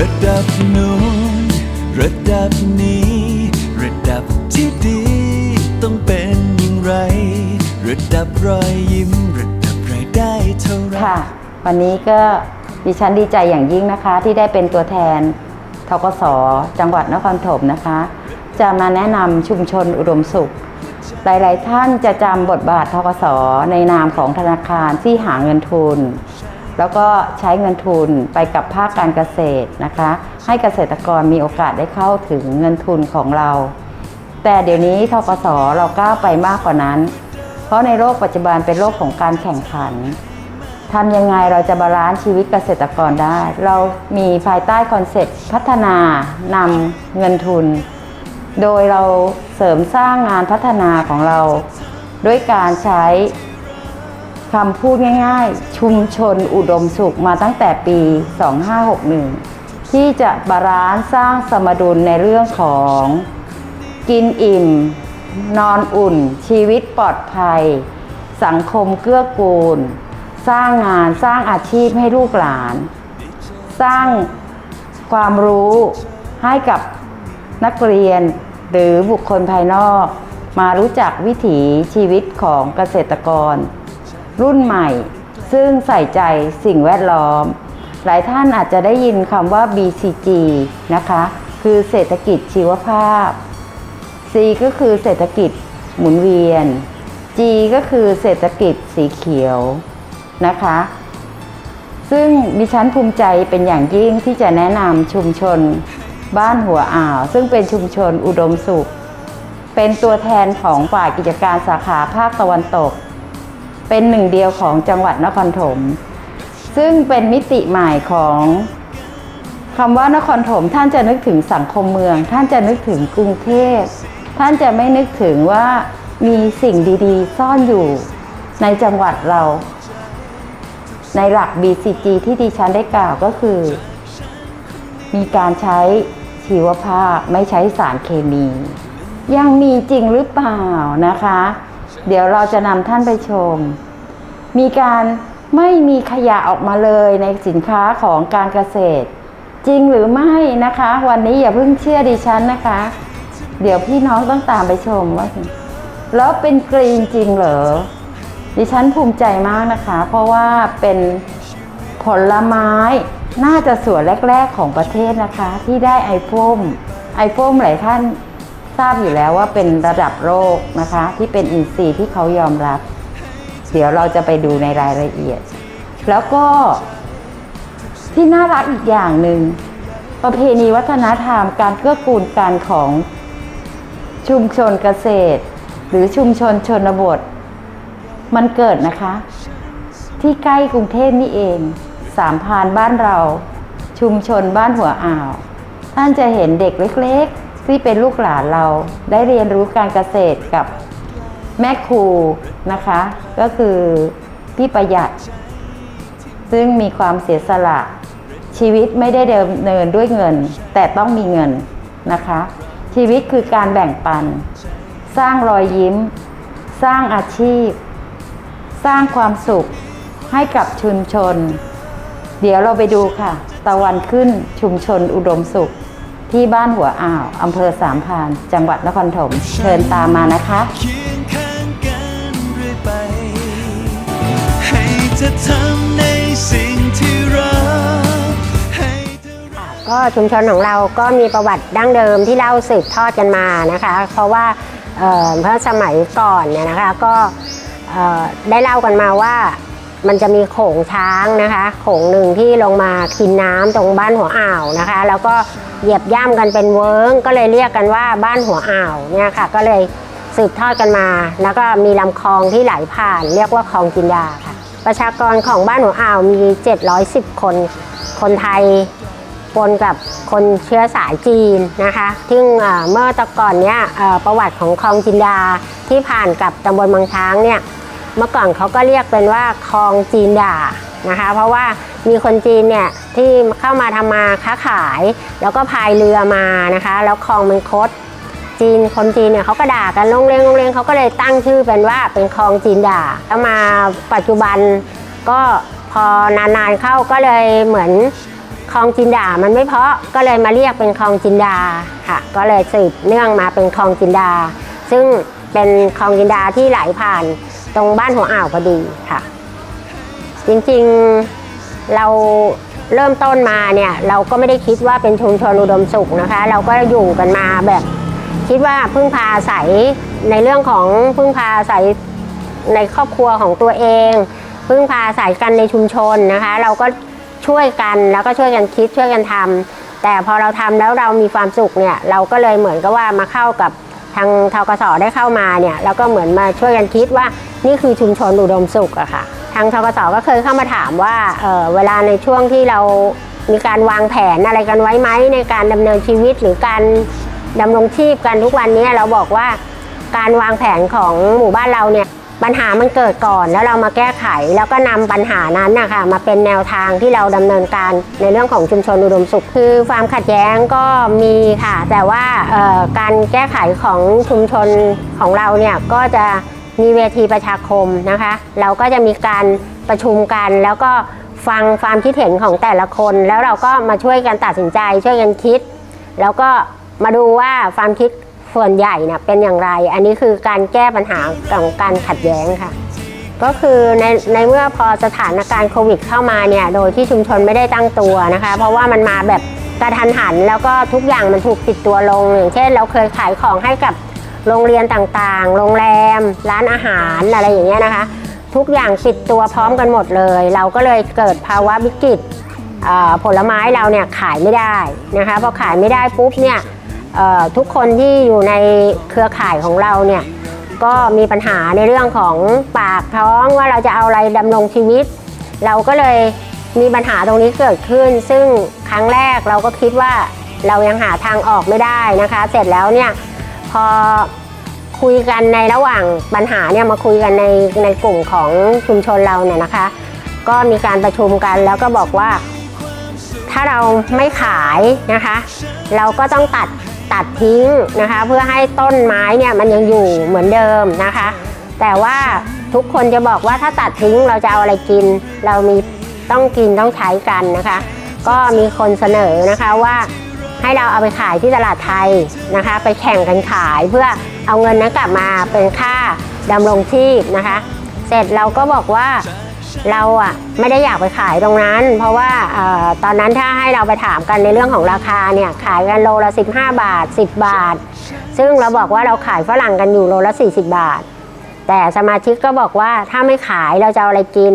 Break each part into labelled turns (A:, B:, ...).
A: ระดับนู้นระดับนี้ ระดับที่ดีต้องเป็นอย่างไร ระดับรอยยิ้ม ระดับรายได้เท่าไร
B: ค่ะ วันนี้ก็ดิฉันดีใจอย่างยิ่งนะคะ ที่ได้เป็นตัวแทนทกสจังหวัดนครปฐมนะคะ จะมาแนะนำชุมชนอุดมสุข หลาย ๆ ท่านจะจำบทบาททกสในนามของธนาคารที่หาเงินทุน แล้วก็ใช้เงินทุนไปกับภาคการเกษตรนะคะ ให้เกษตรกรมีโอกาสได้เข้าถึงเงินทุนของเรา แต่เดี๋ยวนี้ทกสเราก้าวไปมากกว่านั้น เพราะในโลกปัจจุบันเป็นโลกของการแข่งขันทำยังไงเราจะบาลานซ์ชีวิตเกษตรกรได้ เรามีภายใต้คอนเซ็ปต์พัฒนานำเงินทุน โดยเราเสริมสร้างงานพัฒนาของเรา ด้วยการใช้ คำพูดง่ายๆ ชุมชนอุดมสุขมาตั้งแต่ปี 2561 ที่จะบาลานซ์สร้างสมดุลในเรื่องของกินอิ่ม นอนอุ่น ชีวิตปลอดภัย สังคมเกื้อกูล สร้างงานสร้างอาชีพให้ลูกหลาน สร้างความรู้ให้กับนักเรียนหรือบุคคลภายนอก มารู้จักวิถีชีวิตของเกษตรกร รุ่นใหม่ ซึ่งใส่ใจสิ่งแวดล้อม หลายท่านอาจจะได้ยินคำว่า BCG นะคะ คือเศรษฐกิจชีวภาพ C ก็คือเศรษฐกิจหมุนเวียน G ก็คือเศรษฐกิจสีเขียวนะคะ ซึ่งดิฉันภูมิใจเป็นอย่างยิ่งที่จะแนะนำชุมชนบ้านหัวอ่าว ซึ่งเป็นชุมชนอุดมสุข เป็นตัวแทนของฝ่ายกิจการสาขาภาคตะวันตก เป็นหนึ่งเดียวของจังหวัดนครปฐมซึ่งเป็นมิติใหม่ของคำว่านครปฐมท่านจะนึกถึงสังคมเมือง ท่านจะนึกถึงกรุงเทพท่านจะไม่นึกถึงว่ามีสิ่งดีๆ ซ่อนอยู่ในจังหวัดเรา ในหลัก BCG ที่ดิฉันได้กล่าวก็คือ มีการใช้ชีวภาพไม่ใช้สารเคมี ยังมีจริงหรือเปล่านะคะ เดี๋ยวเราจะนำท่านไปชม มีการไม่มีขยะออกมาเลยในสินค้าของการเกษตร จริงหรือไม่นะคะ วันนี้อย่าเพิ่งเชื่อดิฉันนะคะ เดี๋ยวพี่น้องต้องตามไปชมว่าแล้วเป็นกรีนจริงเหรอดิฉันภูมิใจมากนะคะ เพราะว่าเป็นผลไม้น่าจะส่วนแรก ๆของประเทศนะคะ ที่ได้ไอโฟมไอโฟมหลายท่าน ทราบอยู่แล้วว่าเป็นระดับโลกนะคะ ที่เป็นอินทรีย์ที่เขายอมรับ เดี๋ยวเราจะไปดูในรายละเอียด แล้วก็ที่น่ารักอีกอย่างหนึ่งประเพณีวัฒนธรรมการเกื้อกูลกันของชุมชนเกษตร หรือชุมชนชนบท มันเกิดนะคะ ที่ใกล้กรุงเทพนี่เองสามพานบ้านเรา ชุมชนบ้านหัวอ่าว ท่านจะเห็นเด็กเล็กๆ ที่เป็นลูกหลานเราได้เรียนรู้การเกษตรกับแม่ครูนะคะ ก็คือพี่ประหยัด ซึ่งมีความเสียสละชีวิตไม่ได้เดิมเนินด้วยเงิน แต่ต้องมีเงินนะคะ ชีวิตคือการแบ่งปัน สร้างรอยยิ้ม สร้างอาชีพ สร้างความสุขให้กับชุมชน เดี๋ยวเราไปดูค่ะ ตะวันขึ้นชุมชนอุดมสุข ที่บ้านหัวอ่าวอำเภอสามพราน จังหวัดนครปฐมเชิญตามมานะคะ
A: เคียงข้างกันเรื่อยไป ให้เธอทำในสิ่งที่รักให้เธอรัก
C: ก็ชุมชนของเราก็มีประวัติดั้งเดิมที่เล่าสืบทอดกันมานะคะ เพราะว่าเอ่อเมื่อสมัยก่อนเนี่ยนะคะก็เอ่อได้เล่ากันมาว่า มันจะมีโขงช้างนะคะโขงหนึ่งที่ลงมากินน้ำตรงบ้านหัวอ่าวนะคะ แล้วก็เหยียบย่ำกันเป็นเวิ้งก็เลยเรียกกันว่าบ้านหัวอ่าวเนี่ยค่ะ ก็เลยสืบทอดกันมา แล้วก็มีลำคลองที่ไหลผ่าน เรียกว่าคลองจินดาค่ะ ประชากรของบ้านหัวอ่าวมี 710 คน คนไทยปนกับคนเชื้อสายจีนนะคะ ซึ่งเมื่อตะก่อนเนี้ยประวัติของคลองจินดาที่ผ่านกับตำบลบางช้างเนี่ย เมื่อก่อนเขาก็เรียกเป็นว่าคลองจีนด่านะคะ เพราะว่ามีคนจีนเนี่ยที่เข้ามาทำมาค้าขาย แล้วก็พายเรือมานะคะ แล้วคลองมันคดจีนคนจีนเนี่ยเขาก็ด่ากันลงเรงลงเรงเขาก็เลยตั้งชื่อเป็นว่าเป็นคลองจีนด่าแล้วมาปัจจุบันก็พอนานๆเข้าก็เลยเหมือนคลองจินดา มันไม่เพาะก็เลยมาเรียกเป็นคลองจินดาค่ะ ก็เลยสืบเนื่องมาเป็นคลองจินดา ซึ่งเป็นคลองจินดาที่ไหลผ่าน ตรงบ้านหัวอ่าวพอดีค่ะ จริงๆเราเริ่มต้นมาเนี่ยเราก็ไม่ได้คิดว่าเป็นชุมชนอุดมสุขนะคะ เราก็อยู่กันมาแบบคิดว่าพึ่งพาอาศัยในเรื่องของพึ่งพาอาศัยในครอบครัวของตัวเอง พึ่งพาอาศัยกันในชุมชนนะคะ เราก็ช่วยกันแล้วก็ช่วยกันคิดช่วยกันทำแต่พอเราทำแล้วเรามีความสุขเนี่ยเราก็เลยเหมือนกับว่ามาเข้ากับทางทกสได้เข้ามาเนี่ยเราก็เหมือนมาช่วยกันคิดว่า นี่คือชุมชนอุดมสุขอะค่ะ ทางทกสก็เคยเข้ามาถามว่าเออเวลาในช่วงที่เรามีการวางแผนอะไรกันไว้ไหมในการดำเนินชีวิตหรือการดำรงชีพกันทุกวันนี้เราบอกว่าการวางแผนของหมู่บ้านเราเนี่ยปัญหามันเกิดก่อนแล้วเรามาแก้ไข แล้วก็นำปัญหานั้นนะคะมาเป็นแนวทางที่เราดำเนินการในเรื่องของชุมชนอุดมสุข คือความขัดแย้งก็มีค่ะ แต่ว่าการแก้ไขของชุมชนของเราเนี่ยก็จะ มีเวทีประชาคมนะคะ เราก็จะมีการประชุมกัน แล้วก็ฟังความคิดเห็นของแต่ละคน แล้วเราก็มาช่วยกันตัดสินใจ ช่วยกันคิด แล้วก็มาดูว่าความคิดส่วนใหญ่เนี่ยเป็นอย่างไร อันนี้คือการแก้ปัญหาของการขัดแย้งค่ะ ก็คือในในเมื่อพอสถานการณ์โควิดเข้ามาเนี่ยโดยที่ชุมชนไม่ได้ตั้งตัวนะคะ เพราะว่ามันมาแบบกระทันหันแล้วก็ทุกอย่างมันถูกปิดตัวลง อย่างเช่น เราเคยขายของให้กับ โรงเรียนต่างๆ โรงแรม ร้านอาหารอะไรอย่างเงี้ยนะคะ ทุกอย่างปิดตัวพร้อมกันหมดเลย เราก็เลยเกิดภาวะวิกฤตผลไม้เราเนี่ยขายไม่ได้นะคะพอขายไม่ได้ปุ๊บเนี่ยทุกคนที่อยู่ในเครือข่ายของเราเนี่ยก็มีปัญหาในเรื่องของปากท้องว่าเราจะเอาอะไรดำรงชีวิต เราก็เลยมีปัญหาตรงนี้เกิดขึ้น ซึ่งครั้งแรกเราก็คิดว่าเรายังหาทางออกไม่ได้นะคะ เสร็จแล้วเนี่ย พอคุยกันในระหว่างปัญหาเนี่ยมาคุยกันในในกลุ่มของชุมชนเราเนี่ยนะคะ ก็มีการประชุมกันแล้วก็บอกว่า ถ้าเราไม่ขายนะคะ เราก็ต้องตัดตัดทิ้งนะคะ เพื่อให้ต้นไม้เนี่ยมันยังอยู่เหมือนเดิมนะคะ แต่ว่าทุกคนจะบอกว่าถ้าตัดทิ้งเราจะเอาอะไรกิน เรามีต้องกินต้องใช้กันนะคะ ก็มีคนเสนอนะคะว่า ให้เราเอาไปขายที่ตลาดไทยนะคะ ไปแข่งกันขายเพื่อเอาเงินนั้นกลับมาเป็นค่าดำรงชีพนะคะ เสร็จเราก็บอกว่าเราอะไม่ได้อยากไปขายตรงนั้น เพราะว่าออตอนนั้นถ้าให้เราไปถามกันในเรื่องของราคาเนี่ยขายกันโลละ 15 บาท 10 บาท ซึ่งเราบอกว่าเราขายฝรั่งกันอยู่โลละ 40 บาท แต่สมาชิกก็บอกว่าถ้าไม่ขายเราจะเอาอะไรกิน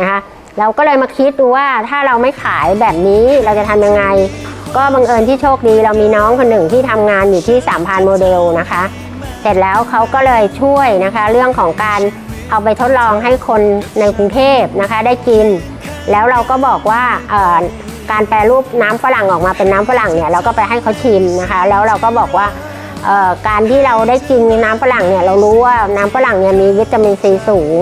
C: นะคะเราก็เลยมาคิดดูว่าถ้าเราไม่ขายแบบนี้เราจะทำยังไง ก็บังเอิญที่โชคดีเรามีน้องคนหนึ่งที่ทำงานอยู่ที่สามพานโมเดลนะคะ เสร็จแล้วเขาก็เลยช่วยนะคะ เรื่องของการเอาไปทดลองให้คนในกรุงเทพนะคะได้กิน แล้วเราก็บอกว่าการแปรรูปน้ำฝรั่งออกมาเป็นน้ำฝรั่งเนี่ยเราก็ไปให้เขาชิมนะคะ แล้วเราก็บอกว่าการที่เราได้กินน้ำฝรั่งเนี่ยเรารู้ว่าน้ำฝรั่งเนี่ยมีวิตามินซีสูง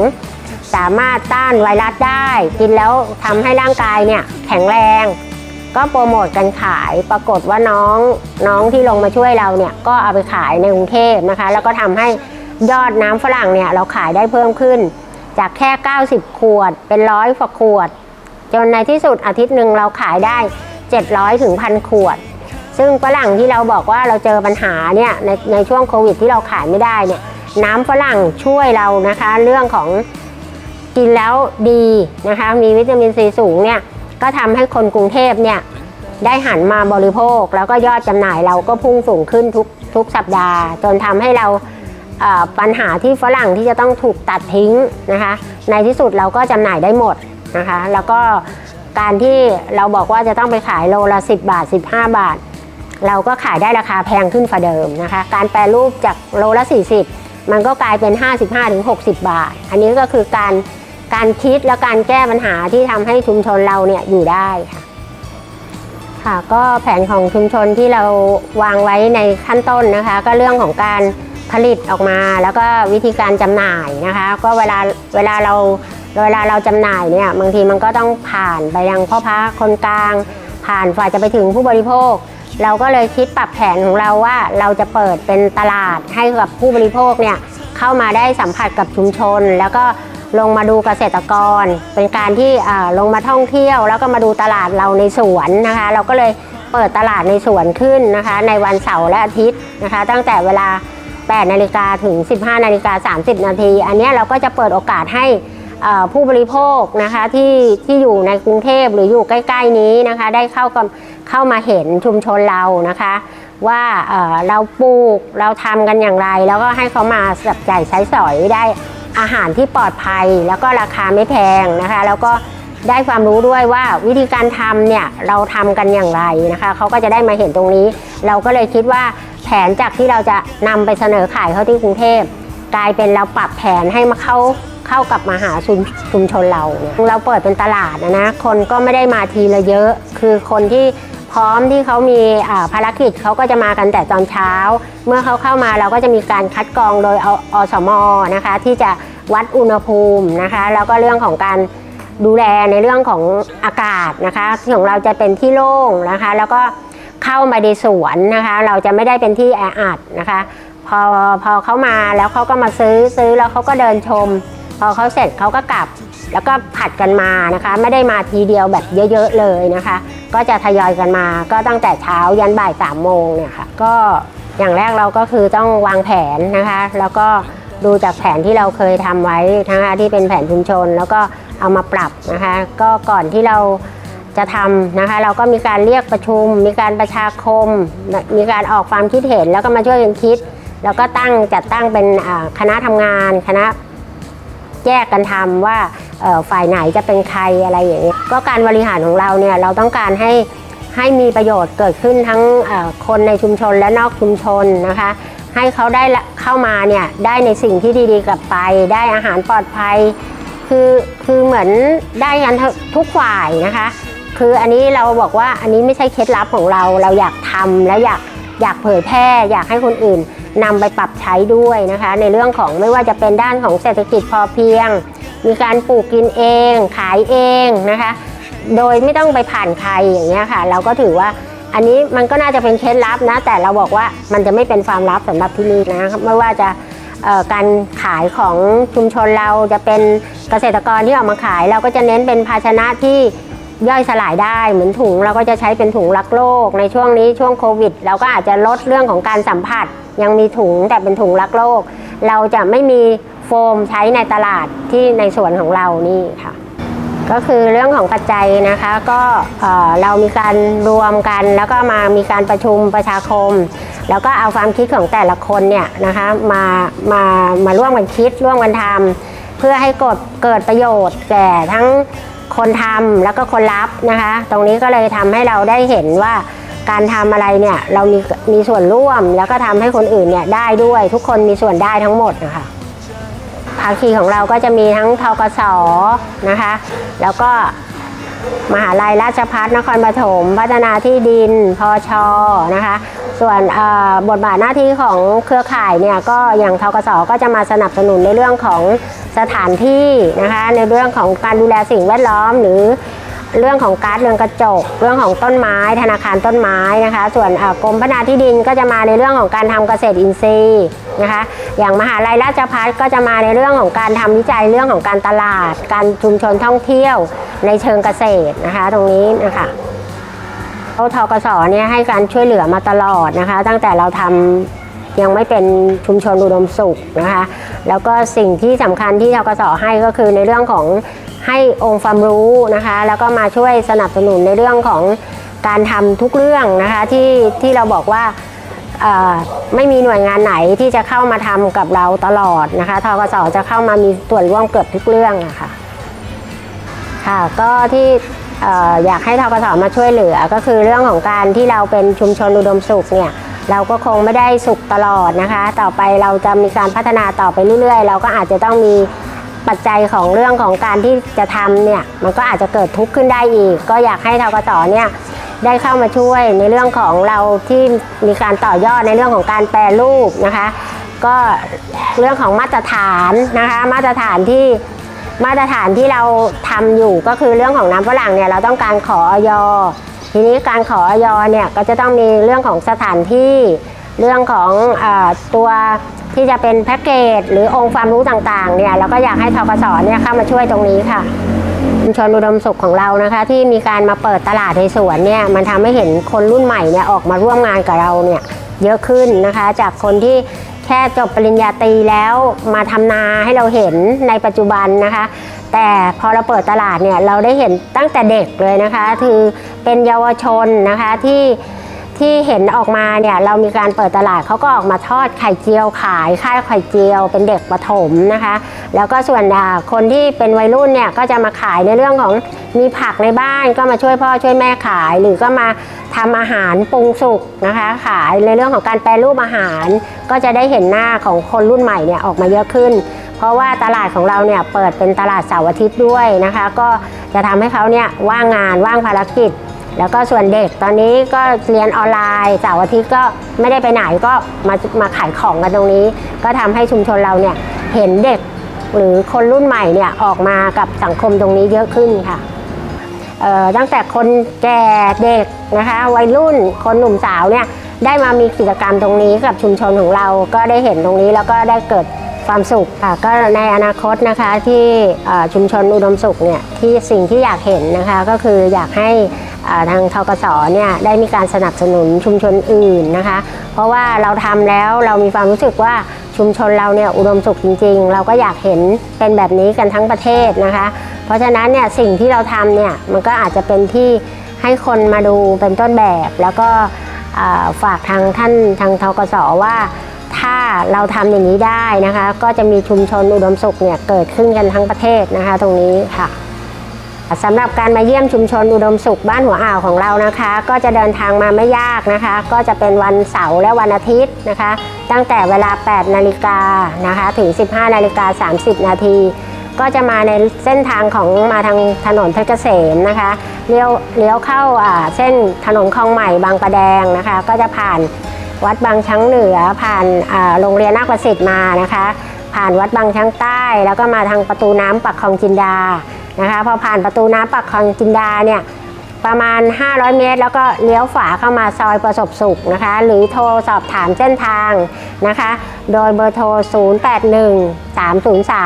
C: สามารถต้านไวรัสได้ กินแล้วทำให้ร่างกายเนี่ยแข็งแรง ก็โปรโมทกันขายปรากฏว่าน้องน้องที่ลงมาช่วยเราเนี่ยก็เอาไปขายในกรุงเทพนะคะ แล้วก็ทำให้ยอดน้ำฝรั่งเนี่ยเราขายได้เพิ่มขึ้น จากแค่ 90 ขวด เป็นร้อยกว่าขวด จนในที่สุดอาทิตย์หนึ่งเราขายได้ 700ถึงพันขวด ซึ่งฝรั่งที่เราบอกว่าเราเจอปัญหาเนี่ยในในช่วงโควิดที่เราขายไม่ได้เนี่ยน้ำฝรั่งช่วยเรานะคะ เรื่องของกินแล้วดีนะคะ มีวิตามินซีสูงเนี่ย ก็ทำให้คนกรุงเทพเนี่ยได้หันมาบริโภค แล้วก็ยอดจำหน่ายเราก็พุ่งสูงขึ้นทุกทุกสัปดาห์ จนทำให้เราเอ่อปัญหาที่ฝรั่งที่จะต้องถูกตัดทิ้งนะคะ ในที่สุดเราก็จำหน่ายได้หมดนะคะ แล้วก็การที่เราบอกว่าจะต้องไปขายโลละ 10 บาท 15 บาท เราก็ขายได้ราคาแพงขึ้นฝ่าเดิมนะคะ การแปรรูปจากโลละ 40 มันก็กลายเป็น 55-60 บาท อันนี้ก็คือการ การคิดและการแก้ปัญหาที่ทำให้ชุมชนเราเนี่ยอยู่ได้ค่ะ ค่ะ ก็แผนของชุมชนที่เราวางไว้ในขั้นต้นนะคะ ก็เรื่องของการผลิตออกมาแล้วก็วิธีการจำหน่ายนะคะ ก็เวลาเวลาเราเวลาเราจำหน่ายเนี่ยบางทีมันก็ต้องผ่านไปยังพ่อค้าคนกลาง ผ่านฝ่ายจะไปถึงผู้บริโภค เราก็เลยคิดปรับแผนของเราว่าเราจะเปิดเป็นตลาดให้กับผู้บริโภคเนี่ยเข้ามาได้สัมผัสกับชุมชน แล้วก็ ลงมาดูเกษตรกร เป็นการที่ลงมาท่องเที่ยว แล้วก็มาดูตลาดเราในสวนนะคะ เราก็เลยเปิดตลาดในสวนขึ้นนะคะ ในวันเสาร์และอาทิตย์นะคะ ตั้งแต่เวลา 8 นาฬิกาถึง 15 นาฬิกา 30 นาที อันนี้เราก็จะเปิดโอกาสให้ผู้บริโภคนะคะที่ที่อยู่ในกรุงเทพหรืออยู่ใกล้ ๆ นี้นะคะ ได้เข้ากับเข้ามาเห็นชุมชนเรานะคะ ว่าเราปลูกเราทำกันอย่างไร แล้วก็ให้เขามาสับจ่ายใช้สอยได้ อาหารที่ปลอดภัยแล้วก็ราคาไม่แพงนะคะ แล้วก็ได้ความรู้ด้วยว่าวิธีการทำเนี่ยเราทำกันอย่างไรนะคะเขาก็จะได้มาเห็นตรงนี้ เราก็เลยคิดว่าแผนจากที่เราจะนำไปเสนอขายเขาที่กรุงเทพกลายเป็นเราปรับแผนให้มาเข้าเข้ากับมาหาชุมชุมชนเราเราเปิดเป็นตลาดนะนะคนก็ไม่ได้มาทีละเยอะ คือคนที่พร้อมที่เขามีอ่าภารกิจเขาก็จะมากันแต่ตอนเช้า เมื่อเขาเข้ามาเราก็จะมีการคัดกรองโดยออสมนะคะ ที่จะวัดอุณหภูมินะคะ แล้วก็เรื่องของการดูแลในเรื่องของอากาศนะคะของเราจะเป็นที่โล่งนะคะ แล้วก็เข้ามาในสวนนะคะ เราจะไม่ได้เป็นที่แออัดนะคะ พอพอเขามาแล้วเขาก็มาซื้อซื้อแล้วเขาก็เดินชม พอเขาเสร็จเขาก็กลับแล้วก็ผัดกันมานะคะ ไม่ได้มาทีเดียวแบบเยอะๆเลยนะคะ ก็จะทยอยกันมา ก็ตั้งแต่เช้ายันบ่ายสามโมงเนี่ยค่ะก็ อย่างแรกเราก็คือต้องวางแผนนะคะ แล้วก็ดูจากแผนที่เราเคยทำไว้นะคะที่เป็นแผนชุมชน แล้วก็เอามาปรับนะคะ ก็ก่อนที่เราจะทำนะคะ เราก็มีการเรียกประชุม มีการประชาคม มีการออกความคิดเห็นแล้วก็มาช่วยกันคิด แล้วก็ตั้งจัดตั้งเป็นคณะทำงาน คณะแยกกันทำว่าฝ่ายไหนจะเป็นใครอะไรอย่างเงี้ก็การบริหารของเราเนี่ยเราต้องการให้ ให้มีประโยชน์เกิดขึ้นทั้งคนในชุมชนและนอกชุมชนนะคะ ให้เขาได้เข้ามาเนี่ยได้ในสิ่งที่ดีๆกลับไป ได้อาหารปลอดภัย คือคือเหมือนได้กันทุกฝ่ายนะคะ คืออันนี้เราบอกว่าอันนี้ไม่ใช่เคล็ดลับของเราเราอยากทำแล้วอยากอยากเผยแพร่ อยากให้คนอื่นนำไปปรับใช้ด้วยนะคะ ในเรื่องของไม่ว่าจะเป็นด้านของเศรษฐกิจพอเพียง มีการปลูกกินเอง ขายเองนะคะ โดยไม่ต้องไปผ่านใครอย่างเงี้ยค่ะ เราก็ถือว่าอันนี้มันก็น่าจะเป็นเคล็ดลับนะ แต่เราบอกว่ามันจะไม่เป็นความลับสำหรับที่นี่นะไม่ว่าจะการขายของชุมชนเราจะเป็นเกษตรกรที่ออกมาขาย เราก็จะเน้นเป็นภาชนะที่ย่อยสลายได้เหมือนถุง เราก็จะใช้เป็นถุงรักโลก ในช่วงนี้ช่วงโควิด เราก็อาจจะลดเรื่องของการสัมผัส ยังมีถุงแต่เป็นถุงรักโลก เราจะไม่มีโฟมใช้ในตลาดที่ในสวนของเรานี่ค่ะ ก็คือเรื่องของปัจจัยนะคะก็เอ่อเรามีการรวมกัน แล้วก็มามีการประชุมประชาคม แล้วก็เอาความคิดของแต่ละคนเนี่ยนะคะมามามาร่วมกันคิดร่วมกันทำเพื่อให้กดเกิดประโยชน์แก่ทั้งคนทำแล้วก็คนรับนะคะ ตรงนี้ก็เลยทำให้เราได้เห็นว่าการทำอะไรเนี่ยเรามีมีส่วนร่วมแล้วก็ทำให้คนอื่นเนี่ยได้ด้วยทุกคนมีส่วนได้ทั้งหมดนะคะ ภาคีของเราก็จะมีทั้งทกสนะคะ แล้วก็มหาลัยราชพัฒนครปฐมพัฒนาที่ดินพอชอนะคะ ส่วนบทบาทหน้าที่ของเครือข่ายเนี่ยก็อย่างทกสก็จะมาสนับสนุนในเรื่องของสถานที่นะคะในเรื่องของการดูแลสิ่งแวดล้อมหรือเรื่องของการ์ดเรือนกระจก เรื่องของต้นไม้ ธนาคารต้นไม้นะคะ ส่วนกรมพัฒนาที่ดินก็จะมาในเรื่องของการทำเกษตรอินทรีย์ นะคะ อย่างมหาลัยราชภัฏก็จะมาในเรื่องของการทำวิจัยเรื่องของการตลาด การชุมชนท่องเที่ยวในเชิงเกษตรนะคะ ตรงนี้นะคะเขาทกสเนี่ยให้การช่วยเหลือมาตลอดนะคะ ตั้งแต่เราทำยังไม่เป็นชุมชนอุดมสุขนะคะ แล้วก็สิ่งที่สำคัญที่ทกสให้ก็คือในเรื่องของให้องค์ความรู้นะคะ แล้วก็มาช่วยสนับสนุนในเรื่องของการทำทุกเรื่องนะคะที่ที่เราบอกว่า ไม่มีหน่วยงานไหนที่จะเข้ามาทำกับเราตลอดนะคะทกสจะเข้ามามีส่วนร่วมเกือบทุกเรื่องอะค่ะค่ะก็ที่อออยากให้ทกสมาช่วยเหลือก็คือเรื่องของการที่เราเป็นชุมชนอุดมสุขเนี่ยเราก็คงไม่ได้สุขตลอดนะคะ ต่อไปเราจะมีการพัฒนาต่อไปเรื่อยๆ เราก็อาจจะต้องมีปัจจัยของเรื่องของการที่จะทำเนี่ยมันก็อาจจะเกิดทุกข์ขึ้นได้อีก ก็อยากให้ทกสเนี่ย ได้เข้ามาช่วยในเรื่องของเราที่มีการต่อยอดในเรื่องของการแปรรูปนะคะ ก็เรื่องของมาตรฐานนะคะ มาตรฐานที่มาตรฐานที่เราทำอยู่ก็คือเรื่องของน้ำฝรั่งเนี่ยเราต้องการขอออยทีนี้การขอออยเนี่ยก็จะต้องมีเรื่องของสถานที่ เรื่องของอตัวที่จะเป็นแพ็กเกจหรือองค์ความรู้ต่างๆเนี่ยเราก็อยากให้ทกสเนี่ยเข้ามาช่วยตรงนี้ค่ะ ชุมชนอุดมสุขของเรานะคะ ที่มีการมาเปิดตลาดในสวนเนี่ยมันทำให้เห็นคนรุ่นใหม่เนี่ยออกมาร่วมงานกับเราเนี่ยเยอะขึ้นนะคะ จากคนที่แค่จบปริญญาตรีแล้วมาทำนาให้เราเห็นในปัจจุบันนะคะ แต่พอเราเปิดตลาดเนี่ยเราได้เห็นตั้งแต่เด็กเลยนะคะ คือเป็นเยาวชนนะคะที่ ที่เห็นออกมาเนี่ยเรามีการเปิดตลาดเขาก็ออกมาทอดไข่เจียวขายค่ายไข่เจียวเป็นเด็กประถมนะคะ แล้วก็ส่วนคนที่เป็นวัยรุ่นเนี่ยก็จะมาขายในเรื่องของมีผักในบ้านก็มาช่วยพ่อช่วยแม่ขาย หรือก็มาทำอาหารปรุงสุกนะคะ ขายในเรื่องของการแปรรูปอาหาร ก็จะได้เห็นหน้าของคนรุ่นใหม่เนี่ยออกมาเยอะขึ้น เพราะว่าตลาดของเราเนี่ยเปิดเป็นตลาดเสาร์อาทิตย์ด้วยนะคะ ก็จะทำให้เขาเนี่ยว่างงานว่างภารกิจ แล้วก็ส่วนเด็กตอนนี้ก็เรียนออนไลน์เสาร์อาทิตย์ก็ไม่ได้ไปไหนก็มามาขายของกันตรงนี้ ก็ทำให้ชุมชนเราเนี่ยเห็นเด็กหรือคนรุ่นใหม่เนี่ยออกมากับสังคมตรงนี้เยอะขึ้นค่ะตั้งแต่คนแก่เด็กนะคะวัยรุ่นคนหนุ่มสาวเนี่ยได้มามีกิจกรรมตรงนี้กับชุมชนของเราก็ได้เห็นตรงนี้แล้วก็ได้เกิด ความสุขค่ะก็ในอนาคตนะคะที่ชุมชนอุดมสุขเนี่ยที่สิ่งที่อยากเห็นนะคะก็คืออยากให้ทางทกสเนี่ยได้มีการสนับสนุนชุมชนอื่นนะคะ เพราะว่าเราทำแล้วเรามีความรู้สึกว่าชุมชนเราเนี่ยอุดมสุขจริง ๆ เราก็อยากเห็นเป็นแบบนี้กันทั้งประเทศนะคะ เพราะฉะนั้นเนี่ยสิ่งที่เราทำเนี่ยมันก็อาจจะเป็นที่ให้คนมาดูเป็นต้นแบบ แล้วก็ฝากทางท่านทางทกสว่า ถ้าเราทำอย่างนี้ได้นะคะ ก็จะมีชุมชนอุดมสุขเนี่ยเกิดขึ้นกันทั้งประเทศนะคะ ตรงนี้ค่ะสำหรับการมาเยี่ยมชุมชนอุดมสุขบ้านหัวอ่าวของเรานะคะ ก็จะเดินทางมาไม่ยากนะคะ ก็จะเป็นวันเสาร์และวันอาทิตย์นะคะ ตั้งแต่เวลา 8 นาฬิกานะคะ ถึง 15 นาฬิกา 30 นาทีก็จะมาในเส้นทางของมาทางถนนเพชรเกษมนะคะเลี้ยวเลี้ยวเข้าอ่าเส้นถนนคลองใหม่บางประแดงนะคะ ก็จะผ่าน วัดบางช้างเหนือผ่านโรงเรียนนาคประสิทธิ์มานะคะ ผ่านวัดบางช้างใต้ แล้วก็มาทางประตูน้ำปักคลองจินดานะคะพอผ่านประตูน้ำปักคลองจินดาเนี่ยประมาณ 500 เมตร แล้วก็เลี้ยวฝาเข้ามาซอยประสบสุขนะคะ หรือโทรสอบถามเส้นทางนะคะ โดยเบอร์โทร 081 303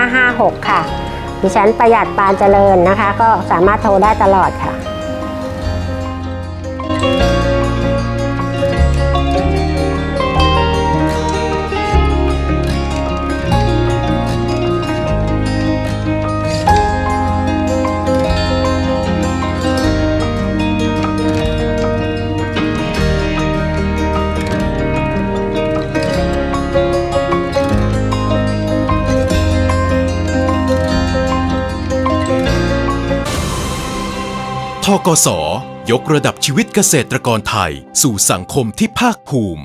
C: 8556 ค่ะ ดิฉันประหยัดปานเจริญนะคะ ก็สามารถโทรได้ตลอดค่ะ
D: กส ยกระดับชีวิตเกษตรกรไทย สู่สังคมที่ภาคภูมิ